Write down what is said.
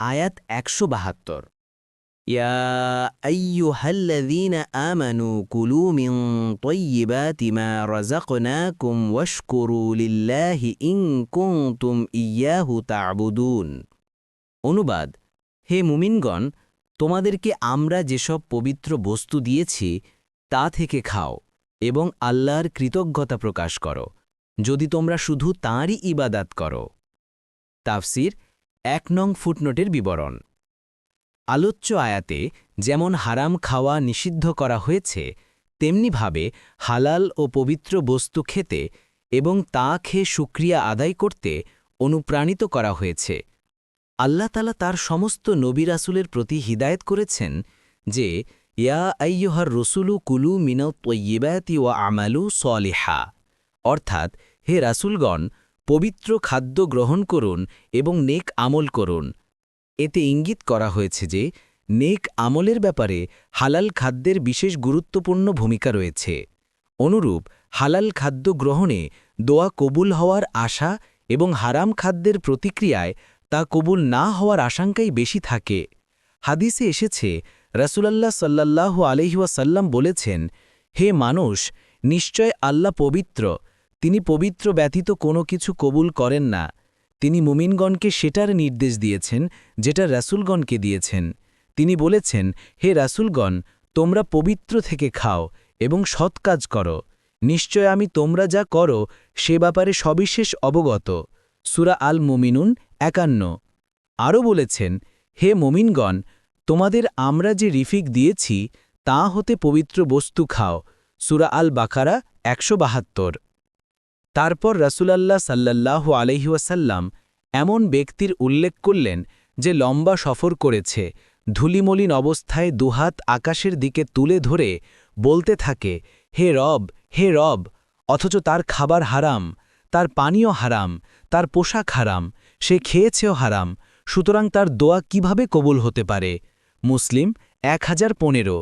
আয়াত একশো বাহাত্তর يا أيها الذين آمنوا كلوا من طيبات ما رزقناكم واشكروا لله إن كنتم إياه تعبدون অনুবাদ হে মুমিনগণ তোমাদেরকে আমরা যেসব পবিত্র বস্তু দিয়েছি তা থেকে খাও এবং আল্লাহর কৃতজ্ঞতা প্রকাশ করো যদি তোমরা শুধু তাঁরই ইবাদাত করো তাফসির এক নং ফুটনোটের বিবরণ। আলোচ্য আয়াতে যেমন হারাম খাওয়া নিষিদ্ধ করা হয়েছে, তেমনিভাবে হালাল ও পবিত্র বস্তু খেতে এবং তা খেয়ে সুক্রিয়া আদায় করতে অনুপ্রাণিত করা হয়েছে। আল্লাহ তালা তার সমস্ত নবী রাসুলের প্রতি হিদায়ত করেছেন যে, ইয়া আইয়হার রসুলু কুলু মিনৌ তৈবাতি ও আমালু সলিহা। অর্থাৎ, হে রাসুলগণ পবিত্র খাদ্য গ্রহণ করুন এবং নেক আমল করুন। এতে ইঙ্গিত করা হয়েছে যে, নেক আমলের ব্যাপারে হালাল খাদ্যের বিশেষ গুরুত্বপূর্ণ ভূমিকা রয়েছে। অনুরূপ, হালাল খাদ্য গ্রহণে দোয়া কবুল হওয়ার আশা এবং হারাম খাদ্যের প্রতিক্রিয়ায় তা কবুল না হওয়ার আশঙ্কাই বেশি থাকে। হাদিসে এসেছে, রাসুলাল্লাহ সাল্লাল্লাহু আলহিউসাল্লাম বলেছেন, হে মানুষ, নিশ্চয় আল্লাহ পবিত্র তিনি পবিত্র ব্যতীত কোনো কিছু কবুল করেন না। তিনি মুমিনগণকে সেটার নির্দেশ দিয়েছেন, যেটা রাসুলগণকে দিয়েছেন। তিনি বলেছেন, হে রাসুলগণ, তোমরা পবিত্র থেকে খাও এবং সৎ কাজ করো। নিশ্চয় আমি তোমরা যা করো, সে ব্যাপারে সবিশেষ অবগত। সুরা আল মুমিনুন একান্ন। আরও বলেছেন, হে মুমিনগণ, তোমাদের আমরা যে রিফিক দিয়েছি, তা হতে পবিত্র বস্তু খাও। সুরা আল বাকারা একশো বাহাত্তর। তারপর রাসুলাল্লাহ সাল্লাল্লাহু আলহিউসাল্লাম এমন ব্যক্তির উল্লেখ করলেন যে লম্বা সফর করেছে, ধুলিমলিন অবস্থায় দুহাত আকাশের দিকে তুলে ধরে বলতে থাকে, হে রব হে রব, অথচ তার খাবার হারাম, তার পানীয় হারাম, তার পোশাক হারাম, সে খেয়েছেও হারাম, সুতরাং তার দোয়া কীভাবে কবুল হতে পারে? মুসলিম এক হাজার পনেরো।